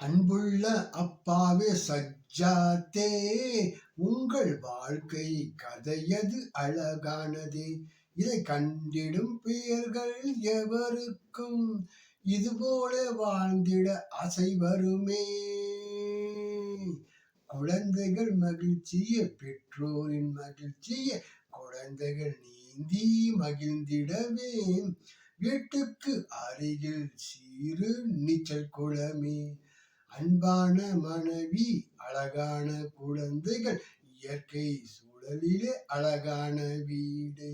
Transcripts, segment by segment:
அன்புள்ள அப்பாவே சஜ்ஜாத்தே உங்கள் வாழ்க்கை கதையது அழகானதே? இதை கண்டிடும் பெயர்கள் எவருக்கும்? இதுபோல வாழ்ந்திட ஆசை வருமே. குழந்தைகள் மகிழ்ச்சிய பெற்றோரின் மகிழ்ச்சிய குழந்தைகள் நீந்தி மகிழ்ந்திடவே வீட்டுக்கு அருகில் சீறு நீச்சல் குளமே அன்பான மனைவி அழகான குழந்தைகள் இயற்கை சூழலிலே அழகான வீடு.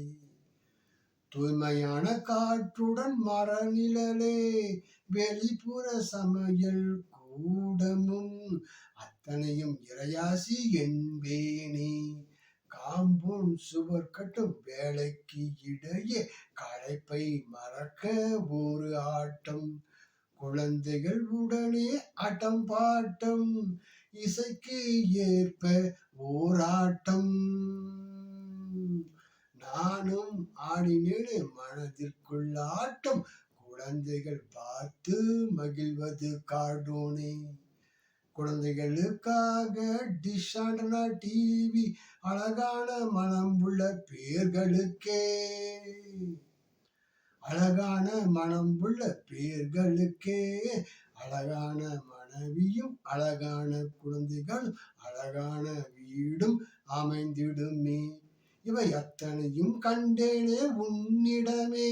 தூய்மையான காற்றுடன் மரநிழலே வெளிப்புற சமையல் கூடமும் அத்தனையும் இறையாசி என்பேனே காம்பவுண்ட் சுவர் கட்டும் வேலைக்கு இடையே களைப்பை மறக்க ஒரு ஆட்டம் குழந்தைகள் உடனே ஆட்டம் பாட்டம். இசைக்கு ஏற்ப ஓராட்டம். நானும் ஆடினேனே மனதிற்குள் ஆட்டம். குழந்தைகள் பார்த்து மகிழ்வது கார்டூனே. குழந்தைகளுக்காக டிஷ் ஆண்டனா டிவி அழகான மனம் உள்ள பேர்களுக்கே. அழகான மனம் உள்ள பேர்களுக்கே. அழகான மனைவியும் அழகான குழந்தைகளும் அழகான வீடும் அமைந்திடுமே. இவை அத்தனையும் கண்டேனே உன்னிடமே.